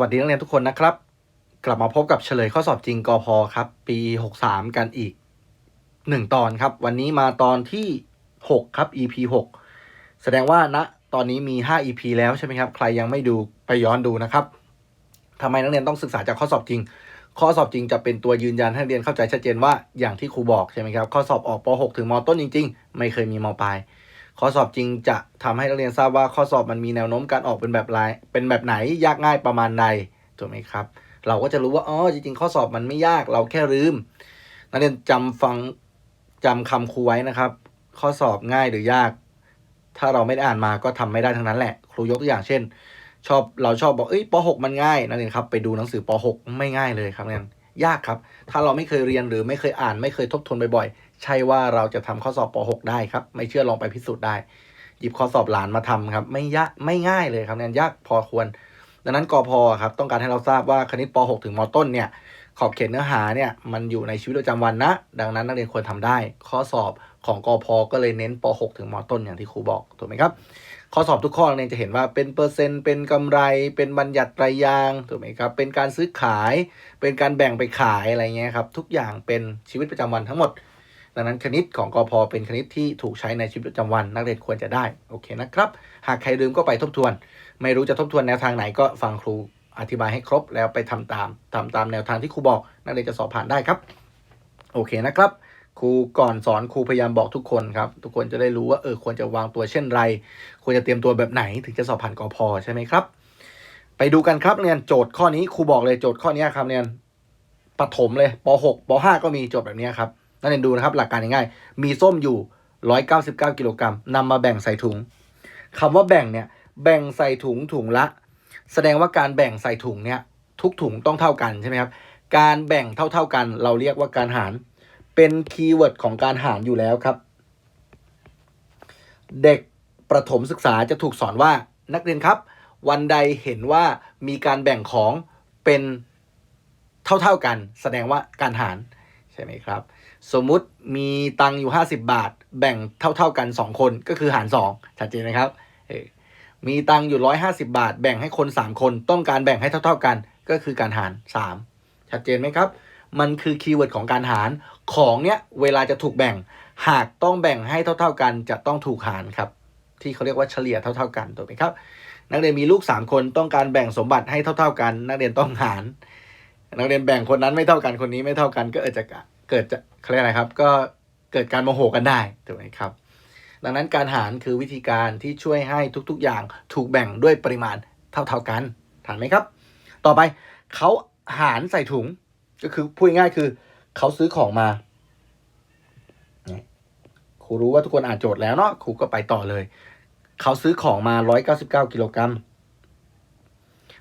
วัสดีนักเรียนทุกคนนะครับ กลับมาพบกับเฉลยข้อสอบจริงกอพอครับ ปี 63 กันอีก 1 ตอนครับ วันนี้มาตอนที่ 6 ครับ EP 6 แสดงว่าณตอนนี้มี 5 EP แล้วใช่ไหมครับ ใครยังไม่ดูไปย้อนดูนะครับทำไมนักเรียนต้องศึกษาจากข้อสอบจริง ข้อสอบจริงจะเป็นตัวยืนยันให้นักเรียนเข้าใจชัดเจนว่าอย่างที่ครูบอกใช่ไหมครับ ข้อสอบออกป .6 ถึงมต้นจริง ๆ ไม่เคยมีมปลาย ข้อสอบจริงจะทำให้นักเรียนทราบว่าข้อสอบมันมีแนวโน้มการออกเป็นแบบไรเป็นแบบไหนยากง่ายประมาณใดถูกไหมครับ เราก็จะรู้ว่าอ๋อจริงๆ ข้อสอบมันไม่ยากเราแค่ลืม นักเรียนจำฟังจำคำครูไว้นะครับ ข้อสอบง่ายหรือยาก ถ้าเราไม่ได้อ่านมาก็ทำไม่ได้ทั้งนั้นแหละ ครูยกตัวอย่างเช่น ชอบเราชอบบอกเอ้ยป .6 มันง่ายนักเรียนครับไปดูหนังสือป .6 ไม่ง่ายเลยครับนักเรียนยากครับ ถ้าเราไม่เคยเรียนหรือไม่เคยอ่าน ไม่เคยทบทวนบ่อยๆ ใช่ว่าเราจะทำข้อสอบป .6 ได้ครับ ไม่เชื่อลองไปพิสูจน์ได้ หยิบข้อสอบหลานมาทำครับ ไม่ยากไม่ง่ายเลยครับเนี่ยยากพอควร ดังนั้นกอพอครับต้องการให้เราทราบว่าคณิตป .6 ถึงมต้นเนี่ยขอบเขตเนื้อหาเนี่ยมันอยู่ในชีวิตประจำวันนะ ดังนั้นนักเรียนควรทำได้ ข้อสอบของกอพอก็เลยเน้นป .6 ถึงมต้นอย่างที่ครูบอกถูกไหมครับข้อสอบทุกข้อนักเรียนจะเห็นว่าเป็นเปอร์เซ็นต์เป็นกำไร เป็นบัญญัติรายยางถูกไหมครับเป็นการซื้อขาย เป็นการแบ่งไปขายอะไรเงี้ยครับทุกอย่างเป็นชีวิตประจำวันทั้งหมด ดังนั้นคณิตของกอพเป็นคณิตที่ถูกใช้ในชีวิตประจำวัน นักเรียนควรจะได้โอเคนะครับ หากใครลืมก็ไปทบทวน ไม่รู้จะทบทวนแนวทางไหนก็ฟังครูอธิบายให้ครบแล้วไปทำตามทำตามแนวทางที่ครูบอก นักเรียนจะสอบผ่านได้ครับ โอเคนะครับ ครูก่อนสอนครูพยายามบอกทุกคนครับ ทุกคนจะได้รู้ว่าเออควรจะวางตัวเช่นไร ควรจะเตรียมตัวแบบไหนถึงจะสอบผ่านกอพใช่ไหมครับ ไปดูกันครับเรียนโจทย์ข้อนี้ครูบอกเลยโจทย์ข้อนี้ครับเรียนปฐมเลยป .6 ป .5 ก็มีโจทย์แบบนี้ครับ นักเรียนดูนะครับ หลักการง่ายๆมีส้มอยู่ 199 กิโลกรัมนำมาแบ่งใส่ถุงคำว่าแบ่งเนี่ยแบ่งใส่ถุงถุงละ แสดงว่าการแบ่งใส่ถุงเนี่ยทุกถุงต้องเท่ากันใช่ไหมครับการแบ่งเท่าๆกันเราเรียกว่าการหาร เป็นคีย์เวิร์ดของการหารอยู่แล้วครับ เด็กประถมศึกษาจะถูกสอนว่านักเรียนครับ วันใดเห็นว่ามีการแบ่งของเป็นเท่าๆกัน แสดงว่าการหารใช่ไหมครับ สมมุติมีตังอยู่ 50 บาท แบ่งเท่า ๆกัน 2 คนก็คือหาร 2 ชัดเจนไหมครับมีตังอยู่ 150 บาท แบ่งให้คน 3 คนต้องการแบ่งให้เท่า ๆกัน ก็คือการหาร 3 ชัดเจนไหมครับ มันคือคีย์เวิร์ดของการหารของเนี้ยเวลาจะถูกแบ่ง หากต้องแบ่งให้เท่า ๆกันจะต้องถูกหารครับ ที่เขาเรียกว่าเฉลี่ยเท่า ๆ กันถูกไหมครับ นักเรียนมีลูก 3 คนต้องการแบ่งสมบัติให้เท่า ๆกัน นักเรียนต้องหาร นักเรียนแบ่งคนนั้นไม่เท่ากันคนนี้ไม่เท่ากันก็เกิดจะ เกิดจะเขาเรียกอะไรครับ ก็เกิดการโมโหกันได้ถูกไหมครับ ดังนั้นการหารคือวิธีการที่ช่วยให้ทุกๆอย่างถูกแบ่งด้วยปริมาณเท่าๆกันถานไหมครับ ต่อไปเขาหารใส่ถุงก็คือพูดง่ายคือเขาซื้อของมาเนี่ยครูรู้ว่าทุกคนอ่านโจทย์แล้วเนาะครูก็ไปต่อเลย เขาซื้อของมา 199 กิโลกรัม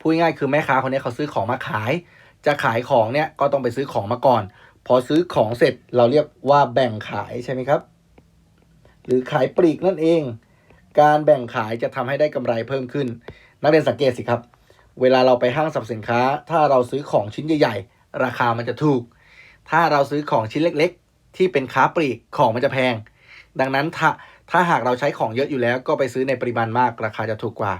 พูดง่ายคือแม่ค้าคนนี้เขาซื้อของมาขาย จะขายของเนี่ยก็ต้องไปซื้อของมาก่อน พอซื้อของเสร็จเราเรียกว่าแบ่งขายใช่ไหมครับ หรือขายปลีกนั่นเอง การแบ่งขายจะทำให้ได้กำไรเพิ่มขึ้น นักเรียนสังเกตสิครับ เวลาเราไปห้างสรรพสินค้า ถ้าเราซื้อของชิ้นใหญ่ ๆ ราคามันจะถูก ถ้าเราซื้อของชิ้นเล็ก ๆ ที่เป็นค้าปลีกของมันจะแพง ดังนั้นถ้าถ้าหากเราใช้ของเยอะอยู่แล้ว ก็ไปซื้อในปริมาณมากราคาจะถูกกว่า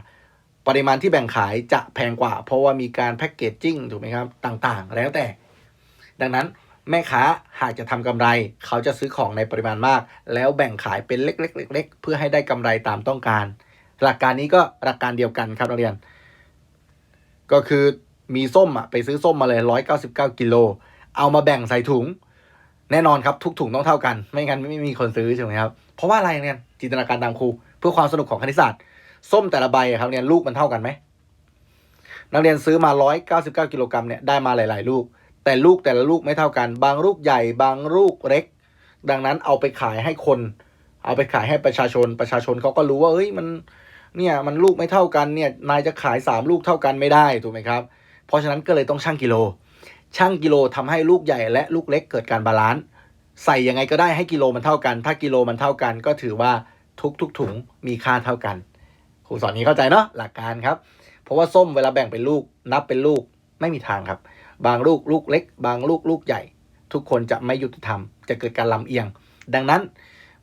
ปริมาณที่แบ่งขายจะแพงกว่า เพราะว่ามีการแพ็กเกจจิ้งถูกไหมครับต่างๆ แล้วแต่ ดังนั้น แม่ค้าหากจะทำกำไร เขาจะซื้อของในปริมาณมาก แล้วแบ่งขายเป็นเล็กๆๆเพื่อให้ได้กำไรตามต้องการ หลักการนี้ก็หลักการเดียวกันครับนักเรียน ก็คือมีส้มอะไปซื้อส้มมาเลย 199 กิโล เอามาแบ่งใส่ถุง แน่นอนครับทุกถุงต้องเท่ากัน ไม่งั้นไม่มีคนซื้อใช่ไหมครับ เพราะว่าอะไรเนี่ยจินตนาการตามครูเพื่อความสนุกของคณิตศาสตร์ ส้มแต่ละใบครับเนี่ยลูกมันเท่ากันไหมนักเรียนซื้อมา 199 กิโลกรัมเนี่ยได้มาหลาย ๆ ลูก แต่ลูกแต่ละลูกไม่เท่ากัน บางลูกใหญ่บางลูกเล็ก ดังนั้นเอาไปขายให้คน เอาไปขายให้ประชาชนประชาชนเขาก็รู้ว่าเอ้ยมันเนี่ยมันลูกไม่เท่ากันเนี่ยนายจะขาย3ลูกเท่ากันไม่ได้ถูกไหมครับ เพราะฉะนั้นก็เลยต้องชั่งกิโลชั่งกิโลทำให้ลูกใหญ่และลูกเล็กเกิดการบาลานซ์ใส่ยังไงก็ได้ให้กิโลมันเท่ากัน ถ้ากิโลมันเท่ากัน ก็ถือว่าทุกทุกถุงมีค่าเท่ากันครูสอนนี้เข้าใจเนาะหลักการครับ เพราะว่าส้มเวลาแบ่งเป็นลูกนับเป็นลูกไม่มีทางครับ บางลูกลูกเล็ก บางลูกลูกใหญ่ ทุกคนจะไม่ยุติธรรม จะเกิดการลำเอียง ดังนั้น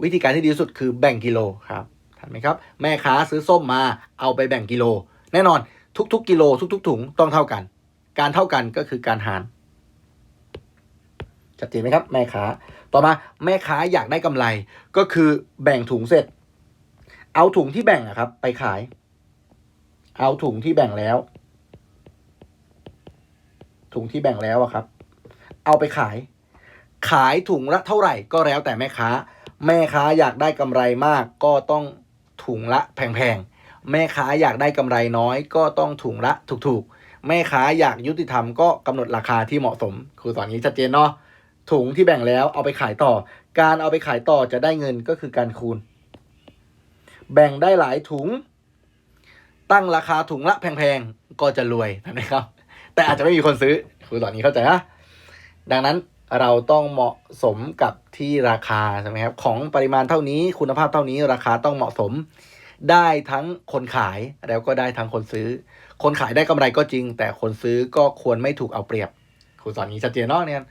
วิธีการที่ดีที่สุดคือแบ่งกิโลครับทันไหมครับแม่ค้าซื้อส้มมาเอาไปแบ่งกิโล แน่นอนทุก ๆ กิโลทุก ๆ ถุงต้องเท่ากัน การเท่ากันก็คือการหารชัดเจนไหมครับแม่ค้า ต่อมาแม่ค้าอยากได้กำไรก็คือแบ่งถุงเสร็จ เอาถุงที่แบ่งอะครับ ไปขาย เอาถุงที่แบ่งแล้ว ถุงที่แบ่งแล้วอะครับ เอาไปขาย ขายถุงละเท่าไหร่ก็แล้วแต่แม่ค้า แม่ค้าอยากได้กำไรมากก็ต้องถุงละแพงๆ แม่ค้าอยากได้กำไรน้อยก็ต้องถุงละถูกๆ แม่ค้าอยากยุติธรรมก็กำหนดราคาที่เหมาะสม คือตอนนี้ชัดเจนเนาะถุงที่แบ่งแล้วเอาไปขายต่อ การเอาไปขายต่อจะได้เงินก็คือการคูณ แบ่งได้หลายถุง ตั้งราคาถุงละแพงๆ ก็จะรวยนะครับ แต่อาจจะไม่มีคนซื้อคือตอนนี้เข้าใจนะดังนั้นเราต้องเหมาะสมกับที่ราคาใช่ไหมครับของปริมาณเท่านี้คุณภาพเท่านี้ราคาต้องเหมาะสม ได้ทั้งคนขายแล้วก็ได้ทั้งคนซื้อ คนขายได้กำไรก็จริง แต่คนซื้อก็ควรไม่ถูกเอาเปรียบครูสอนนี้ชัดเจนเนาะเนี่ย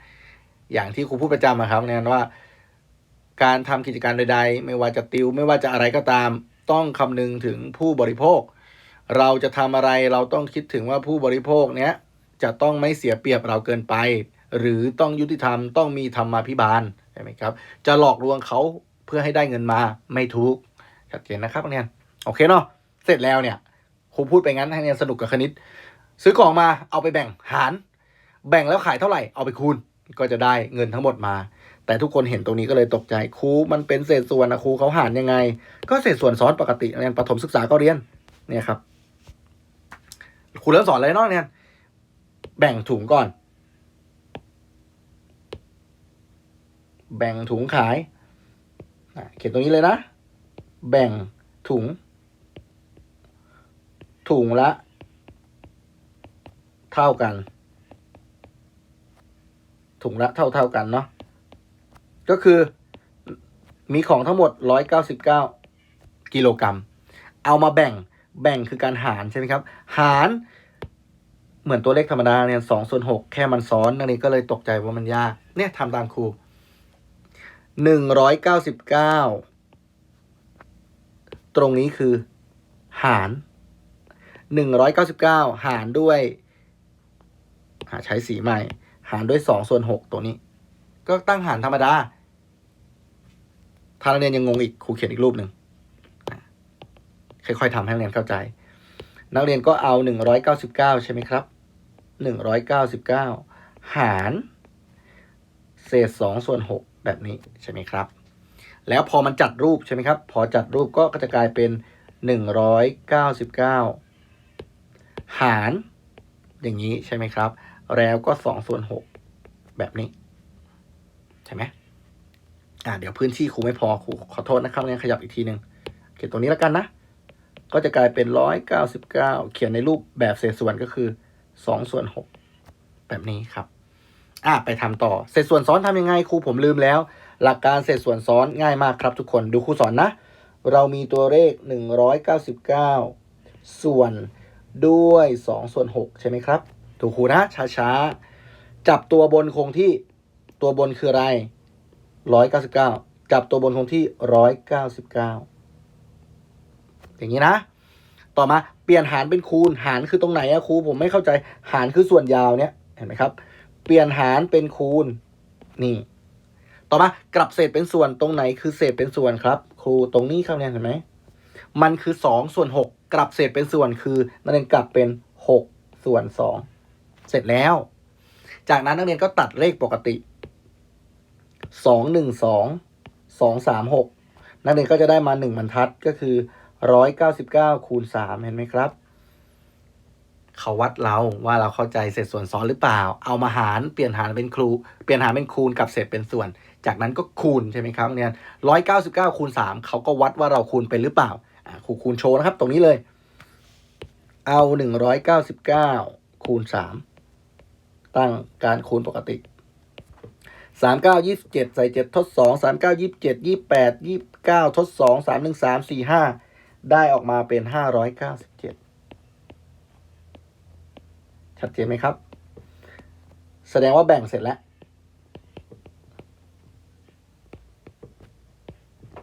อย่างที่ครูพูดประจำอะครับเนี่ยว่า การทำกิจการใด ๆ ไม่ว่าจะติวไม่ว่าจะอะไรก็ตาม ต้องคำนึงถึงผู้บริโภค เราจะทำอะไรเราต้องคิดถึงว่าผู้บริโภคเนี้ย จะต้องไม่เสียเปรียบเราเกินไป หรือต้องยุติธรรมต้องมีธรรมาภิบาลใช่ไหมครับ จะหลอกลวงเขาเพื่อให้ได้เงินมาไม่ถูกชัดเจนนะครับนักเรียนโอเคเนาะเสร็จแล้วเนี่ยครูพูดไปงั้นให้นักเรียนสนุกกับคณิต ซื้อของมาเอาไปแบ่งหาร แบ่งแล้วขายเท่าไหร่เอาไปคูณก็จะได้เงินทั้งหมดมา แต่ทุกคนเห็นตรงนี้ก็เลยตกใจครูมันเป็นเศษส่วนนะครูเขาหารยังไง ก็เศษส่วนซ้อนปกติเรียนประถมศึกษาก็เรียนเนี่ยครับครูเริ่มสอนเลยเนาะเนี่ย แบ่งถุงก่อน แบ่งถุงขาย เขียนตรงนี้เลยนะ แบ่งถุง ถุงละ เท่ากัน ถุงละเท่าเท่ากันเนาะ ก็คือมีของทั้งหมด 199 กิโลกรัม เอามาแบ่ง แบ่งคือการหารใช่ไหมครับ หาร เหมือนตัวเลขธรรมดาเนี่ยสองส่วนหกแค่มันซ้อนนักเรียนก็เลยตกใจว่ามันยาก เนี่ยทำตามครูหนึ่งร้อยเก้าสิบเก้าตรงนี้คือ หารหนึ่งร้อยเก้าสิบเก้าหารด้วย หาใช้สีใหม่ หารด้วยสองส่วนหกตัวนี้ ก็ตั้งหารธรรมดาถ้านักเรียนยังงงอีกครูเขียนอีกรูปหนึ่งค่อยๆทำให้นักเรียนเข้าใจ นักเรียนก็เอาหนึ่งร้อยเก้าสิบเก้าใช่ไหมครับ หนึ่งร้อยเก้าสิบเก้าหารเศษสองส่วนหกแบบนี้ใช่ไหมครับ แล้วพอมันจัดรูปใช่ไหมครับ พอจัดรูปก็จะกลายเป็นหนึ่งร้อยเก้าสิบเก้าหารอย่างนี้ใช่ไหมครับ แล้วก็สองส่วนหกแบบนี้ ใช่ไหมอ่าเดี๋ยวพื้นที่ครูไม่พอครูขอโทษนะครับงั้นขยับอีกทีหนึ่งเขียนตรงนี้แล้วกันนะ ก็จะกลายเป็นร้อยเก้าสิบเก้าเขียนในรูปแบบเศษส่วนก็คือ สองส่วนหกแบบนี้ครับอะไปทำต่อเศษส่วนซ้อนทำยังไงครูผมลืมแล้ว หลักการเศษส่วนซ้อนง่ายมากครับทุกคนดูครูสอนนะ เรามีตัวเลขหนึ่งร้อยเก้าสิบเก้าส่วนด้วยสองส่วนหกใช่ไหมครับ ถูกครูนะช้าๆ จับตัวบนคงที่ตัวบนคืออะไรร้อยเก้าสิบเก้าจับตัวบนคงที่ร้อยเก้าสิบเก้าอย่างนี้นะ ต่อมา เปลี่ยนหารเป็นคูณ หารคือตรงไหนอะครูผมไม่เข้าใจ หารคือส่วนยาวเนี่ยเห็นไหมครับ เปลี่ยนหารเป็นคูณนี่ ต่อมากลับเศษเป็นส่วนตรงไหนคือเศษเป็นส่วนครับ ครูตรงนี้ครับเนี่ยเห็นไหมมันคือสองส่วนหกกลับเศษเป็นส่วนคือนักเรียนกลับเป็นหกส่วนสองเสร็จแล้ว จากนั้นนักเรียนก็ตัดเลขปกติสองหนึ่งสองสองสามหกนักเรียนก็จะได้มาหนึ่งบรรทัดก็คือ ร้อยเก้าสิบเก้าคูณสามเห็นไหมครับ เขาวัดเราว่าเราเข้าใจเศษส่วนซ้อนหรือเปล่า เอามาหารเปลี่ยนหารเป็นครู เปลี่ยนหารเป็นคูณกับเศษเป็นส่วน จากนั้นก็คูณใช่ไหมครับเนี่ยร้อยเก้าสิบเก้าคูณสามเขาก็วัดว่าเราคูณเป็นหรือเปล่าอ่าครูคูณโชว์นะครับตรงนี้เลย เอาหนึ่งร้อยเก้าสิบเก้าคูณสามตั้งการคูณปกติสามเก้ายี่สิบเจ็ดใส่เจ็ดทดสองสามเก้ายี่สิบเจ็ดยี่แปดยี่เก้าทดสองสามหนึ่งสามสี่ห้า ได้ออกมาเป็นห้าร้อยเก้าสิบเจ็ดชัดเจนไหมครับ แสดงว่าแบ่งเสร็จแล้ว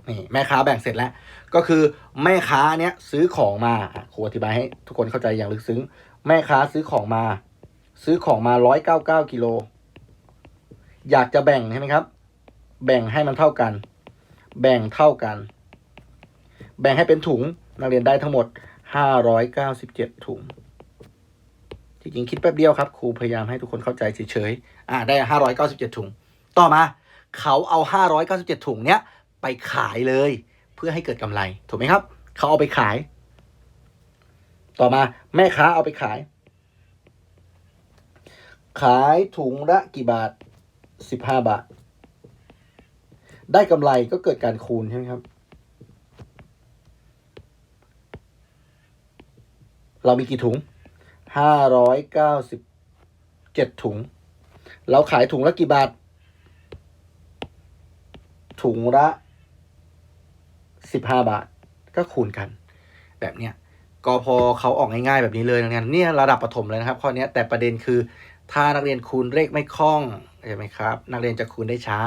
นี่แม่ค้าแบ่งเสร็จแล้ว ก็คือแม่ค้าเนี้ยซื้อของมาครูอธิบายให้ทุกคนเข้าใจอย่างลึกซึ้ง แม่ค้าซื้อของมา ซื้อของมาร้อยเก้าเก้ากิโล อยากจะแบ่งใช่ไหมครับ แบ่งให้มันเท่ากัน แบ่งเท่ากัน แบ่งให้เป็นถุงนักเรียนได้ทั้งหมดห้าร้อยเก้าสิบเจ็ดถุงจริงๆคิดแป๊บเดียวครับครูพยายามให้ทุกคนเข้าใจเฉยๆอ่าได้ห้าร้อยเก้าสิบเจ็ดถุง ต่อมา เขาเอาห้าร้อยเก้าสิบเจ็ดถุงเนี้ยไปขายเลย เพื่อให้เกิดกำไรถูกไหมครับ เขาเอาไปขาย ต่อมาแม่ค้าเอาไปขาย ขายถุงละกี่บาทสิบห้าบาท ได้กำไรก็เกิดการคูณใช่ไหมครับ เรามีกี่ถุงห้าร้อยเก้าสิบเจ็ดถุง เราขายถุงละกี่บาท ถุงละสิบห้าบาท ก็คูณกัน แบบเนี้ยก็พอเขาออกง่ายๆแบบนี้เลยนะเนี่ยเนี่ยระดับประถมเลยนะครับ ข้อนี้แต่ประเด็นคือ ถ้านักเรียนคูณเลขไม่คล่องใช่ไหมครับ นักเรียนจะคูณได้ช้า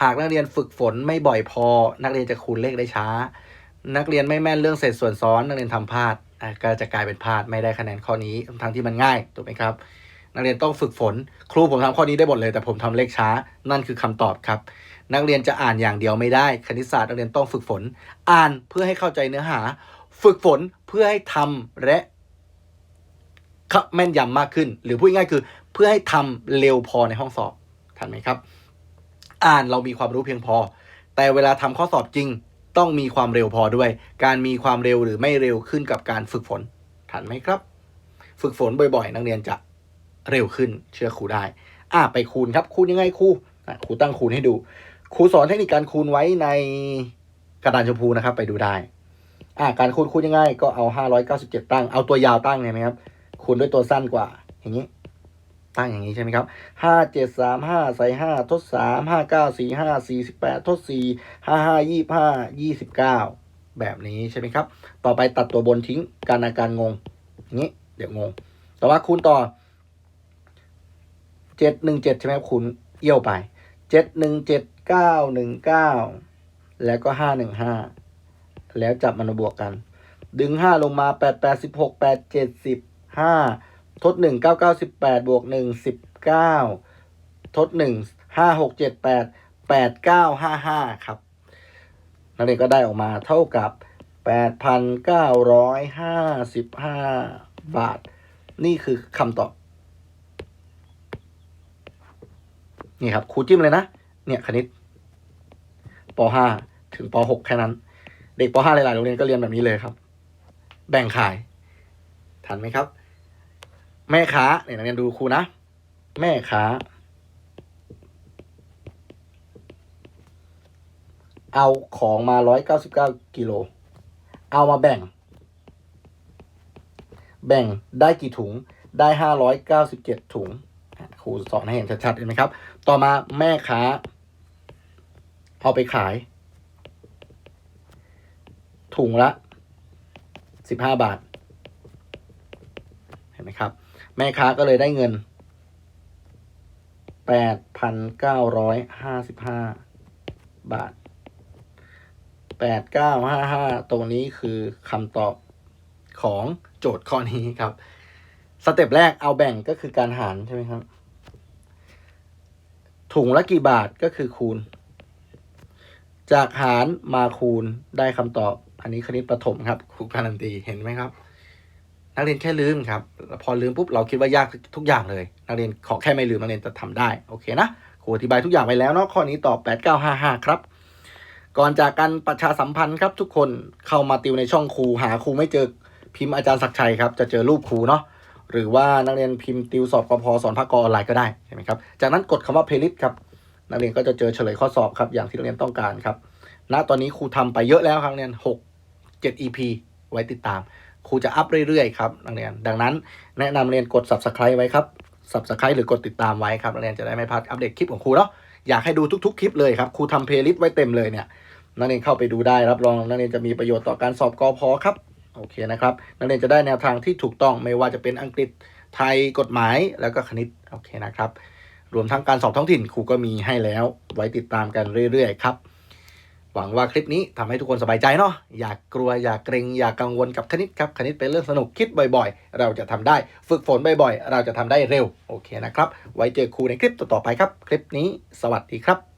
หากนักเรียนฝึกฝนไม่บ่อยพอ นักเรียนจะคูณเลขได้ช้า นักเรียนไม่แม่นเรื่องเศษส่วนซ้อน นักเรียนทำพลาด ก็จะกลายเป็นพลาดไม่ได้คะแนนข้อนี้ทั้งที่มันง่ายถูกไหมครับ นักเรียนต้องฝึกฝน ครูผมทำข้อนี้ได้หมดเลย แต่ผมทำเลขช้า นั่นคือคำตอบครับ นักเรียนจะอ่านอย่างเดียวไม่ได้ คณิตศาสตร์นักเรียนต้องฝึกฝน อ่านเพื่อให้เข้าใจเนื้อหา ฝึกฝนเพื่อให้ทำและแม่นยำมากขึ้น หรือพูดง่ายคือ เพื่อให้ทำเร็วพอในห้องสอบทันไหมครับ อ่านเรามีความรู้เพียงพอ แต่เวลาทำข้อสอบจริง ต้องมีความเร็วพอด้วย การมีความเร็วหรือไม่เร็วขึ้นกับการฝึกฝนทันไหมครับ ฝึกฝนบ่อยๆ นักเรียนจะเร็วขึ้นเชื่อครูได้ อะไปคูณครับคูณยังไงครูครูตั้งคูณให้ดู ครูสอนเทคนิคการคูณไว้ในกระดานชมพูนะครับ ไปดูได้อะการคูณคูณยังไงก็เอา 597 ตั้ง เอาตัวยาวตั้งไงไหมครับ คูณด้วยตัวสั้นกว่า อย่างนี้ ตั้งอย่างนี้ใช่ไหมครับห้าเจ็ดสามห้าใส่ห้าทดสามห้าเก้าสี่ห้าสี่สิบแปดทดสี่ห้าห้ายี่ห้ายี่สิบเก้าแบบนี้ใช่ไหมครับ ต่อไปตัดตัวบนทิ้งการอาการงงอย่างนี้ เดี๋ยวงง แต่อมาคูณต่อเจ็ดหนึ่งเจ็ดใช่ไหมครับคูณเอี้ยวไปเจ็ดหนึ่งเจ็ดเก้าหนึ่งเก้าแล้วก็ห้าหนึ่งห้าแล้วจับมันมาบวกกัน ดึงห้าลงมาแปดแปดสิบหกแปดเจ็ดสิบห้า ทดหนึ่งเก้าเก้าสิบแปดบวกหนึ่งสิบเก้าทดหนึ่งห้าหกเจ็ดแปดแปดเก้าห้าห้าครับ นักเรียนก็ได้ออกมาเท่ากับแปดพันเก้าร้อยห้าสิบห้าบาท นี่คือคำตอบ นี่ครับครูจิ้มเลยนะ เนี่ยคณิตป .5 ถึงป .6 แค่นั้น เด็กป .5 หลายๆโรงเรียนก็เรียนแบบนี้เลยครับ แบ่งขาย ทันไหมครับ แม่ค้าเนี่ยนักเรียนดูครูนะ แม่ค้า เอาของมาร้อยเก้าสิบเก้ากิโล เอามาแบ่ง แบ่งได้กี่ถุง ได้ห้าร้อยเก้าสิบเจ็ดถุง ครูสอนให้เห็นชัดๆเห็นไหมครับ ต่อมาแม่ค้า เอาไปขาย ถุงละสิบห้าบาท เห็นไหมครับ แม่ค้าก็เลยได้เงินแปดพันเก้าร้อยห้าสิบห้าบาทแปดเก้าห้าห้าตรงนี้คือคำตอบของโจทย์ข้อนี้ครับ สเต็ปแรกเอาแบ่งก็คือการหารใช่ไหมครับ ถุงละกี่บาทก็คือคูณ จากหารมาคูณได้คำตอบ อันนี้คณิตประถมครับครูการันตีเห็นไหมครับ นักเรียนแค่ลืมครับ พอลืมปุ๊บเราคิดว่ายากทุกอย่างเลย นักเรียนขอแค่ไม่ลืมนักเรียนจะทำได้โอเคนะครูอธิบายทุกอย่างไปแล้วเนาะข้อนี้ตอบ 8955 ครับ ก่อนจากการประชาสัมพันธ์ครับทุกคนเข้ามาติวในช่องครูหาครูไม่เจอพิมพ์อาจารย์ศักชัยครับจะเจอรูปครูเนาะหรือว่านักเรียนพิมพ์ติวสอบกพสอนภาคกออนไลน์ก็ได้ใช่ไหมครับจากนั้นกดคำว่า playlist ครับนักเรียนก็จะเจอเฉลยข้อสอบครับอย่างที่นักเรียนต้องการครับณตอนนี้ครูทำไปเยอะแล้วครับนักเรียน6 7 EP ไว้ติดตาม ครูจะอัพเรื่อยๆครับนักเรียน ดังนั้นแนะนำเรียนกด subscribe ไว้ครับ subscribe หรือกดติดตามไว้ครับนักเรียนจะได้ไม่พลาดอัปเดตคลิปของครูเนาะอยากให้ดูทุกๆคลิปเลยครับครูทำเพลย์ลิสต์ไว้เต็มเลยเนี่ยนักเรียนเข้าไปดูได้รับรองนักเรียนจะมีประโยชน์ต่อการสอบกอพอครับโอเคนะครับนักเรียนจะได้แนวทางที่ถูกต้องไม่ว่าจะเป็นอังกฤษไทยกฎหมายแล้วก็คณิตโอเคนะครับรวมทั้งการสอบท้องถิ่นครูก็มีให้แล้วไว้ติดตามกันเรื่อยๆครับ หวังว่าคลิปนี้ทำให้ทุกคนสบายใจเนาะอยากกลัวอยากเกรงอยากกังวลกับคณิตครับคณิตเป็นเรื่องสนุกคิดบ่อยๆ เราจะทำได้ฝึกฝนบ่อยๆ เราจะทำได้เร็วโอเคนะครับ ไว้เจอครูในคลิปต่อๆไปครับ คลิปนี้สวัสดีครับ